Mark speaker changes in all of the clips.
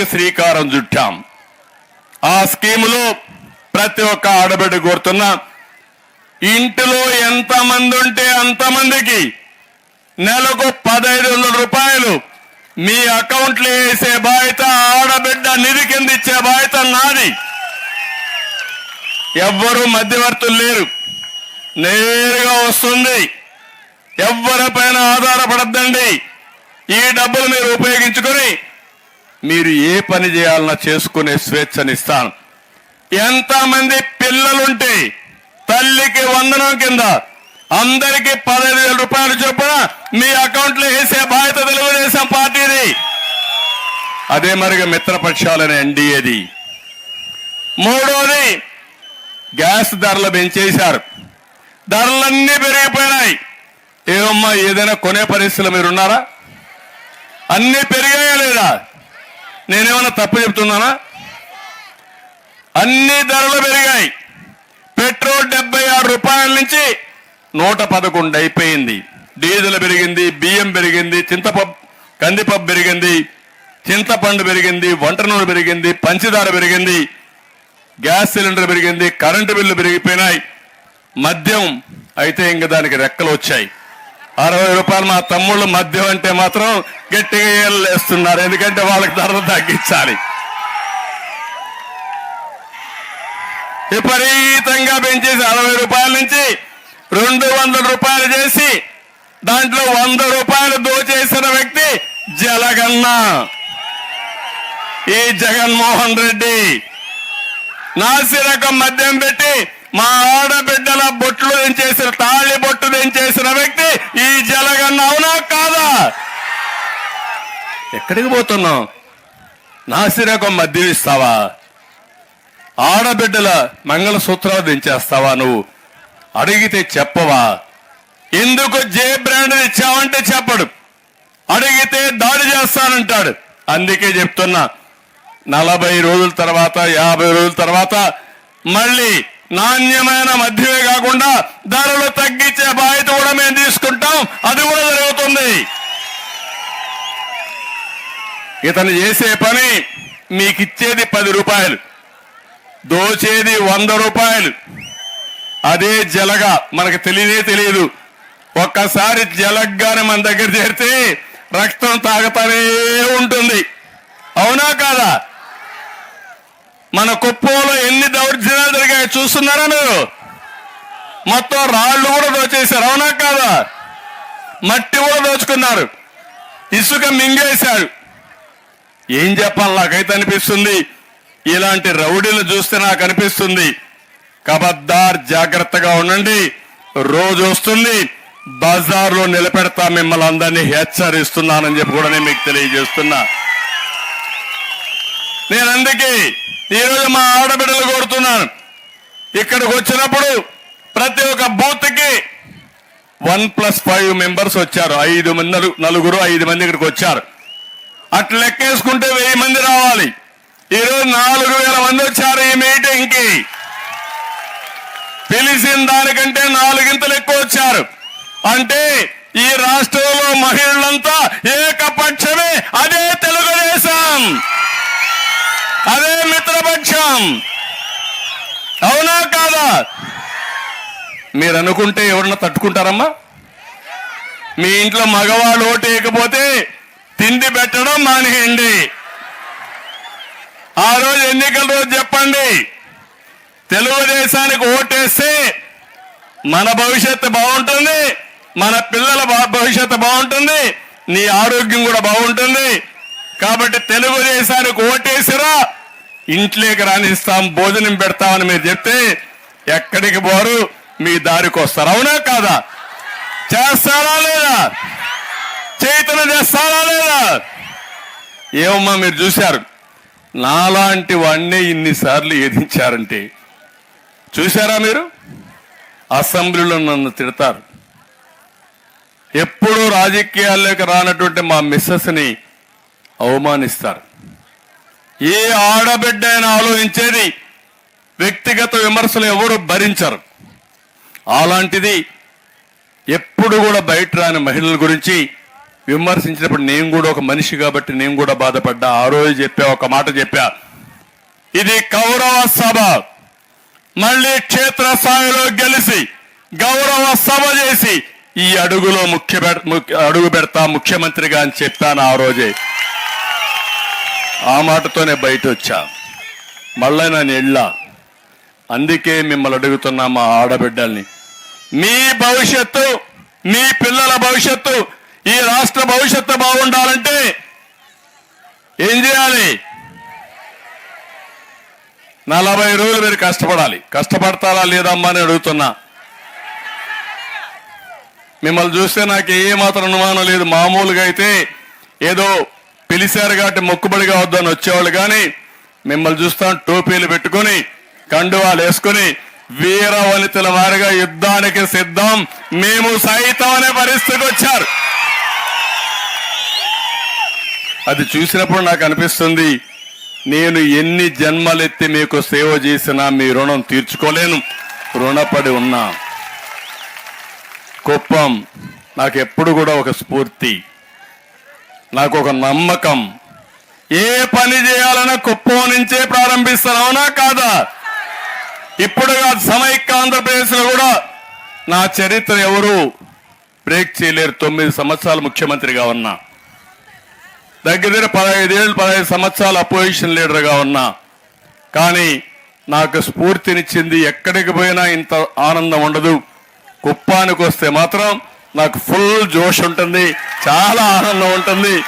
Speaker 1: స్కీముకి శ్రీకారం చుట్టాం. ఆ స్కీములో ప్రతి ఒక్క ఆడబిడ్డ కోరుతున్నా ఇంటిలో ఎంతమంది ఉంటే అంతమందికి నెలకు పదహైదు వందల రూపాయలు మీ అకౌంట్లో వేసే బాధ్యత ఆడబిడ్డ నిధి కింద ఇచ్చే బాధ్యత నాది. ఎవ్వరూ మధ్యవర్తులు లేరు. నేరుగా వస్తుంది. ఎవ్వరిపైన ఆధారపడద్దండి. ఈ డబ్బులు మీరు ఉపయోగించుకొని మీరు ఏ పని చేయాలన్నా చేసుకునే స్వేచ్ఛనిస్తాను. ఎంతమంది పిల్లలుంటే తల్లికి వందనం కింద అందరికి పదహైదు వేల రూపాయలు చొప్పున మీ అకౌంట్లో వేసే బాధ్యత తెలుగుదేశం పార్టీది. అదే మరిగా మిత్రపక్షాలని ఎన్డీఏది. మూడోది గ్యాస్ ధరలు పెంచేశారు. ధరలన్నీ పెరిగిపోయినాయి. ఏమమ్మా ఏదైనా కొనే పరిస్థితులు మీరున్నారా? అన్నీ పెరిగాయా లేదా? నేనేమన్నా తప్పు చెప్తున్నానా? అన్ని ధరలు పెరిగాయి. పెట్రోల్ డెబ్బై ఆరు రూపాయల నుంచి నూట పదకొండు అయిపోయింది. డీజిల్ పెరిగింది బియ్యం పెరిగింది చింతపప్పు కందిపప్పు పెరిగింది చింతపండు పెరిగింది వంట నూనె పెరిగింది పంచదార పెరిగింది గ్యాస్ సిలిండర్ పెరిగింది కరెంటు బిల్లు పెరిగిపోయినాయి. మద్యం అయితే ఇంక దానికి రెక్కలు వచ్చాయి. అరవై రూపాయలు మా తమ్ముళ్ళు మద్యం అంటే మాత్రం గట్టిగా ఏళ్ళేస్తున్నారు ఎందుకంటే వాళ్ళకి ధరలు తగ్గించాలి. విపరీతంగా పెంచేసి అరవై రూపాయల నుంచి రెండు వందల రూపాయలు చేసి దాంట్లో వంద రూపాయలు దోచేసిన వ్యక్తి జలగన్న. ఈ జగన్మోహన్ రెడ్డి. నాసిరకం మద్యం పెట్టి మా ఆడబిడ్డల బొట్లు దించేసిన తాళి బొట్టు దించేసిన వ్యక్తి ఈ జలగన్న అవునా కాదా? ఎక్కడికి పోతున్నావు? నాసిరకం మద్యమిస్తావా? ఆడబిడ్డల మంగళసూత్రాలు దించేస్తావా నువ్వు? అడిగితే చెప్పవా? ఎందుకు జే బ్రాండ్ ఇచ్చావంటే చెప్పడు. అడిగితే దాడి చేస్తానంటాడు. అందుకే చెప్తున్నా నలభై రోజుల తర్వాత యాభై రోజుల తర్వాత మళ్ళీ నాణ్యమైన మధ్యమే కాకుండా ధరలు తగ్గించే బాధ్యత కూడా మేము తీసుకుంటాం. అది కూడా జరుగుతుంది. ఇతను చేసే పని మీకు ఇచ్చేది పది రూపాయలు దోచేది వంద రూపాయలు. అదే జలగ మనకు తెలియనే తెలియదు. ఒక్కసారి జలగ్గానే మన దగ్గర చేరితే రక్తం తాగుతానే ఉంటుంది. అవునా కాదా? మన కుప్పంలో ఎన్ని దౌర్జన్యాలు జరిగాయి చూస్తున్నారా మీరు? మొత్తం రాళ్ళు కూడా దోచేశారు అవునా కాదా? మట్టి కూడా దోచుకున్నారు. ఇసుక మింగేశారు. ఏం చెప్పాలి నాకైతే అనిపిస్తుంది. ఇలాంటి రౌడీలు చూస్తే నాకు అనిపిస్తుంది. కబద్దార్ జాగ్రత్తగా ఉండండి. రోజు వస్తుంది. బజార్లో నిలబెడతా మిమ్మల్ని అందరినీ హెచ్చరిస్తున్నానని చెప్పి కూడా నేను మీకు తెలియజేస్తున్నా. నేను అందుకే ఈరోజు మా ఆడబిడ్డలు కోరుతున్నాను. ఇక్కడికి వచ్చినప్పుడు ప్రతి ఒక్క బూత్కి వన్ ప్లస్ ఫైవ్ మెంబర్స్ వచ్చారు. ఐదు మంది నలుగురు ఐదు మంది ఇక్కడికి వచ్చారు. అట్లా లెక్కేసుకుంటే వెయ్యి మంది రావాలి. ఈరోజు నాలుగు వేల మంది వచ్చారు ఈ మీటింగ్కి. పిలిచిన దానికంటే నాలుగింతలు ఎక్కువ వచ్చారు. అంటే ఈ రాష్ట్రంలో మహిళలంతా ఏకపక్షమే అదే తెలుగుదేశం. అదే మిత్రపక్షం. అవునా కాదా? మీరు అనుకుంటే ఎవరన్నా తట్టుకుంటారమ్మా? మీ ఇంట్లో మగవాళ్ళు ఓటేయకపోతే తిండి పెట్టడం మానేయండి. ఆ రోజు ఎన్నికల రోజు చెప్పండి. తెలుగుదేశానికి ఓటేస్తే మన భవిష్యత్తు బాగుంటుంది మన పిల్లల భవిష్యత్తు బాగుంటుంది నీ ఆరోగ్యం కూడా బాగుంటుంది కాబట్టి తెలుగుదేశానికి ఓటేసిరా. ఇంట్లోకి రాణిస్తాం భోజనం పెడతామని మీరు చెప్తే ఎక్కడికి పోరు మీ దారికి వస్తారు. అవునా కాదా? చేస్తారా లేదా? చైతన్య చేస్తారా లేదా? ఏమమ్మా మీరు చూశారు? నాలాంటి వాడినే ఇన్నిసార్లు ఎదించారంటే. చూశారా మీరు? అసెంబ్లీలో నన్ను తిడతారు. ఎప్పుడూ రాజకీయాల్లోకి రానటువంటి మా మిస్సెస్ని అవమానిస్తారు. ఏ ఆడబిడ్డ అయినా ఆలోచించేది వ్యక్తిగత విమర్శలు ఎవరు భరించరు. అలాంటిది ఎప్పుడు కూడా బయట రాని మహిళల గురించి విమర్శించినప్పుడు నేను కూడా ఒక మనిషి కాబట్టి నేను కూడా బాధపడ్డా ఆ రోజు చెప్పా ఒక మాట చెప్పా. ఇది కౌరవ సభ. మళ్ళీ క్షేత్రస్థాయిలో గెలిచి గౌరవ సభ చేసి ఈ అడుగులో ముఖ్య అడుగు పెడతా ముఖ్యమంత్రిగా అని చెప్పాను ఆ రోజే. ఆ మాటతోనే బయట వచ్చా మళ్ళీ నేను వెళ్ళా అందుకే మిమ్మల్ని అడుగుతున్నా మా ఆడబిడ్డల్ని. మీ భవిష్యత్తు మీ పిల్లల భవిష్యత్తు ఈ రాష్ట్ర భవిష్యత్తు బాగుండాలంటే ఏం చేయాలి? నలభై రోజులు మీరు కష్టపడాలి. కష్టపడతారా లేదమ్మా అని అడుగుతున్నా. మిమ్మల్ని చూస్తే నాకు ఏ మాత్రం అనుమానం లేదు. మామూలుగా అయితే ఏదో పిలిచారు కాబట్టి మొక్కుబడిగా వద్దని వచ్చేవాళ్ళు కానీ మిమ్మల్ని చూస్తాం టోపీలు పెట్టుకొని కండువాలు వేసుకొని వీర వనితల వారిగా యుద్ధానికి సిద్ధం. మేము సైతం అనే పరిస్థితికి వచ్చారు. అది చూసినప్పుడు నాకు అనిపిస్తుంది నేను ఎన్ని జన్మలెత్తి మీకు సేవ చేసినా మీ రుణం తీర్చుకోలేను. రుణపడి ఉన్నా. కుప్పం నాకు ఎప్పుడు కూడా ఒక స్ఫూర్తి. నాకు ఒక నమ్మకం. ఏ పని చేయాలన్నా కుప్పం నుంచే ప్రారంభిస్తాను అవునా కాదా? ఇప్పుడు కాదు సమైక్య ఆంధ్రప్రదేశ్లో కూడా నా చరిత్ర ఎవరు? బ్రేక్ చేయలేరు తొమ్మిది సంవత్సరాలు ముఖ్యమంత్రిగా ఉన్నా. దగ్గర దగ్గర పదహైదేళ్ళు పదహైదు సంవత్సరాలు అపోజిషన్ లీడర్గా ఉన్నా. కానీ నాకు స్ఫూర్తినిచ్చింది ఎక్కడికి పోయినా ఇంత ఆనందం ఉండదు. కుప్పానికి వస్తే మాత్రం నాకు ఫుల్ జోష్ ఉంటుంది చాలా ఆనందం ఉంటుంది.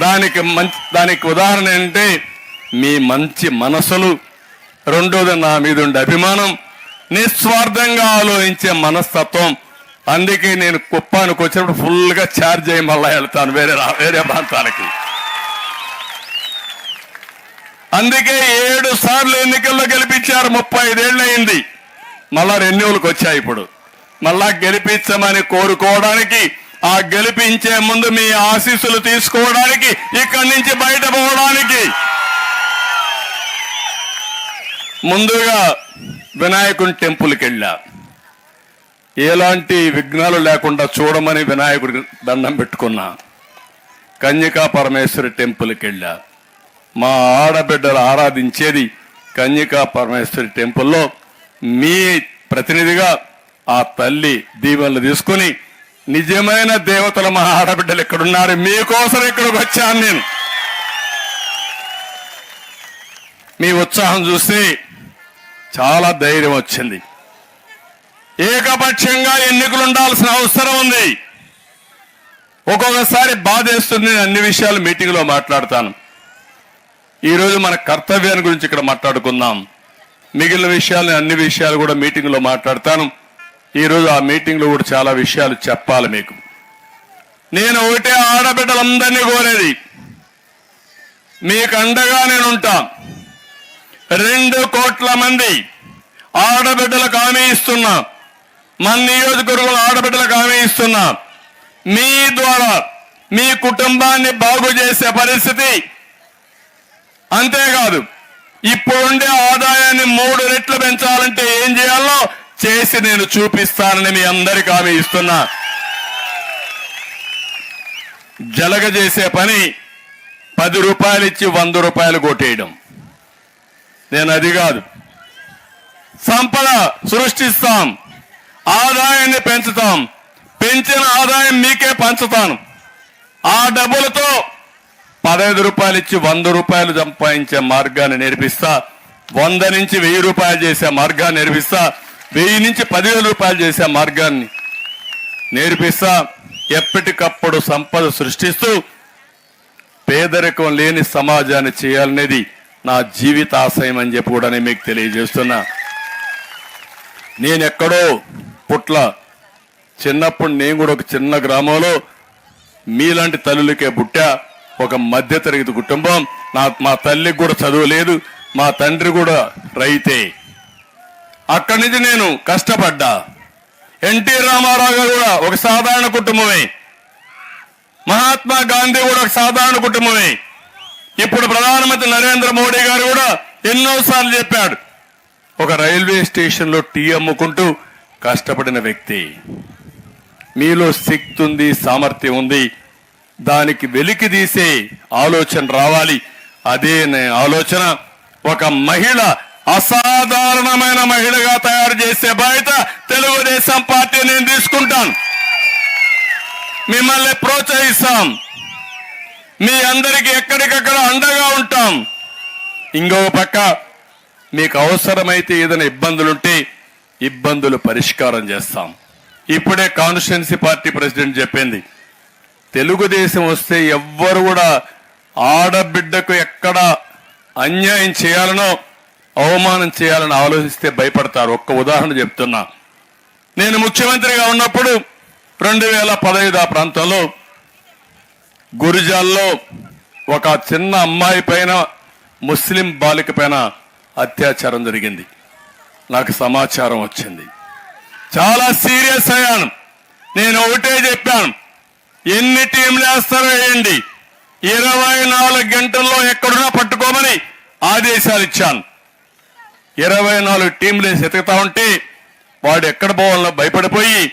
Speaker 1: దానికి మంచి దానికి ఉదాహరణ ఏంటంటే మీ మంచి మనసులు రెండోది నా మీద ఉండే అభిమానం నిస్వార్థంగా ఆలోచించే మనస్తత్వం. అందుకే నేను కుప్పానికి వచ్చినప్పుడు ఫుల్గా ఛార్జ్ అయ్యి మళ్ళా వెళ్తాను వేరే వేరే ప్రాంతాలకి అందుకే ఏడు సార్లు ఎన్నికల్లో గెలిపించారు ముప్పై ఐదేళ్ళు అయింది. మళ్ళా రెన్యూలకు వచ్చాయి ఇప్పుడు. మళ్ళా గెలిపించమని కోరుకోవడానికి ఆ గెలిపించే ముందు మీ ఆశీస్సులు తీసుకోవడానికి ఇక్కడి నుంచి బయటపోవడానికి ముందుగా వినాయకుని టెంపుల్కి వెళ్ళా. ఎలాంటి విఘ్నాలు లేకుండా చూడమని వినాయకుడి దండం పెట్టుకున్నా. కన్యకా పరమేశ్వరి టెంపుల్కి వెళ్ళా. మా ఆడబిడ్డలు ఆరాధించేది కన్యకా పరమేశ్వరి టెంపుల్లో మీ ప్రతినిధిగా ఆ తల్లి దీవెనలు తీసుకుని నిజమైన దేవతల మా ఆడబిడ్డలు ఇక్కడున్నారు. మీకోసం ఇక్కడికి వచ్చాను నేను. మీ ఉత్సాహం చూస్తే చాలా ధైర్యం వచ్చింది. ఏకపక్షంగా ఎన్నికలు ఉండాల్సిన అవసరం ఉంది. ఒక్కొక్కసారి బాధేస్తుంది. నేను అన్ని విషయాలు మీటింగ్లో మాట్లాడతాను. ఈరోజు మన కర్తవ్యాన్ని గురించి ఇక్కడ మాట్లాడుకుందాం. మిగిలిన విషయాలు అన్ని విషయాలు కూడా మీటింగ్లో మాట్లాడతాను. ఈరోజు ఆ మీటింగ్లో కూడా చాలా విషయాలు చెప్పాలి మీకు. నేను ఒకటే ఆడబిడ్డలందరినీ కోరేది మీకు అండగా నేను ఉంటాను రెండు కోట్ల మంది ఆడబిడ్డలకు హామీ ఇస్తున్నా. మన నియోజకవర్గంలో ఆడబిడ్డలకు హామీ ఇస్తున్నా. మీ ద్వారా మీ కుటుంబాన్ని బాగు చేసే పరిస్థితి అంతేకాదు. ఇప్పుడుండే ఆదాయాన్ని మూడు రెట్లు పెంచాలంటే ఏం చేయాలో చేసి నేను చూపిస్తానని మీ అందరికి హామీ ఇస్తున్నా. జలగ చేసే పని పది రూపాయలు ఇచ్చి వంద రూపాయలు కొట్టేయడం. నేను అది కాదు. సంపద సృష్టిస్తాం ఆదాయాన్ని పెంచుతాం పెంచిన ఆదాయం మీకే పంచుతాను. ఆ డబ్బులతో పదహైదు రూపాయలు ఇచ్చి వంద రూపాయలు సంపాదించే మార్గాన్ని నేర్పిస్తా వంద నుంచి వెయ్యి రూపాయలు చేసే మార్గాన్ని నేర్పిస్తా వెయ్యి నుంచి పదివేల రూపాయలు చేసే మార్గాన్ని నేర్పిస్తా. ఎప్పటికప్పుడు సంపద సృష్టిస్తూ పేదరికం లేని సమాజాన్ని చేయాలనేది నా జీవిత ఆశయం అని చెప్పి కూడా నేను మీకు తెలియజేస్తున్నా. నేను ఎక్కడో పుట్ల. చిన్నప్పుడు నేను కూడా ఒక చిన్న గ్రామంలో మీలాంటి తల్లులకే పుట్టా. ఒక మధ్యతరగతి కుటుంబం. నా మా తల్లికి కూడా చదువు లేదు. మా తండ్రి కూడా రైతే. అక్కడి నుంచి నేను కష్టపడ్డా. ఎన్టీ రామారావు గారు కూడా ఒక సాధారణ కుటుంబమే. మహాత్మా గాంధీ కూడా ఒక సాధారణ కుటుంబమే. ఇప్పుడు ప్రధానమంత్రి నరేంద్ర మోడీ గారు కూడా ఎన్నోసార్లు చెప్పాడు ఒక రైల్వే స్టేషన్లో టీ అమ్ముకుంటూ కష్టపడిన వ్యక్తి. మీలో శక్తి ఉంది సామర్థ్యం ఉంది దానికి వెలికి తీసే ఆలోచన రావాలి. అదే ఆలోచన ఒక మహిళ అసాధారణమైన మహిళగా తయారు చేసే బాధ్యత తెలుగుదేశం పార్టీ నేను తీసుకుంటాను. మిమ్మల్ని ప్రోత్సహిస్తాం. మీ అందరికీ ఎక్కడికక్కడ అండగా ఉంటాం. ఇంకో పక్క మీకు అవసరమైతే ఏదైనా ఇబ్బందులుంటే ఇబ్బందులు పరిష్కారం చేస్తాం. ఇప్పుడే కాన్స్టిట్యున్సీ పార్టీ ప్రెసిడెంట్ చెప్పింది. తెలుగుదేశం వస్తే ఎవ్వరు కూడా ఆడబిడ్డకు ఎక్కడ అన్యాయం చేయాలనో అవమానం చేయాలని ఆలోచిస్తే భయపడతారు. ఒక్క ఉదాహరణ చెప్తున్నా. నేను ముఖ్యమంత్రిగా ఉన్నప్పుడు రెండు వేల పదహైదు ఆ ప్రాంతంలో గురిజాల్లో ఒక చిన్న అమ్మాయి పైన ముస్లిం బాలిక పైన అత్యాచారం జరిగింది. నాకు సమాచారం వచ్చింది. చాలా సీరియస్ అయ్యాను. నేను ఒకటే చెప్పాను. ఎన్ని టీంలు వేస్తారో వేయండి ఇరవై నాలుగు గంటల్లో ఎక్కడున్నా పట్టుకోమని ఆదేశాలు ఇచ్చాను. ఇరవై నాలుగు టీంలు వేసి ఎతుకుతా ఉంటే వాడు ఎక్కడ పోవాలో భయపడిపోయి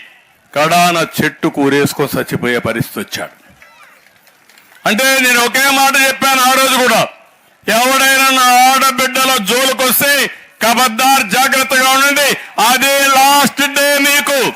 Speaker 1: కడాన చెట్టు కూరేసుకొని చచ్చిపోయే పరిస్థితి వచ్చాడు. అంటే నేను ఒకే మాట చెప్పాను ఆ రోజు కూడా. ఎవడైనా నా ఆడబిడ్డల జోలుకొస్తే కబద్దార్ జాగ్రత్తగా ఉండండి. అదే లాస్ట్ డే మీకు.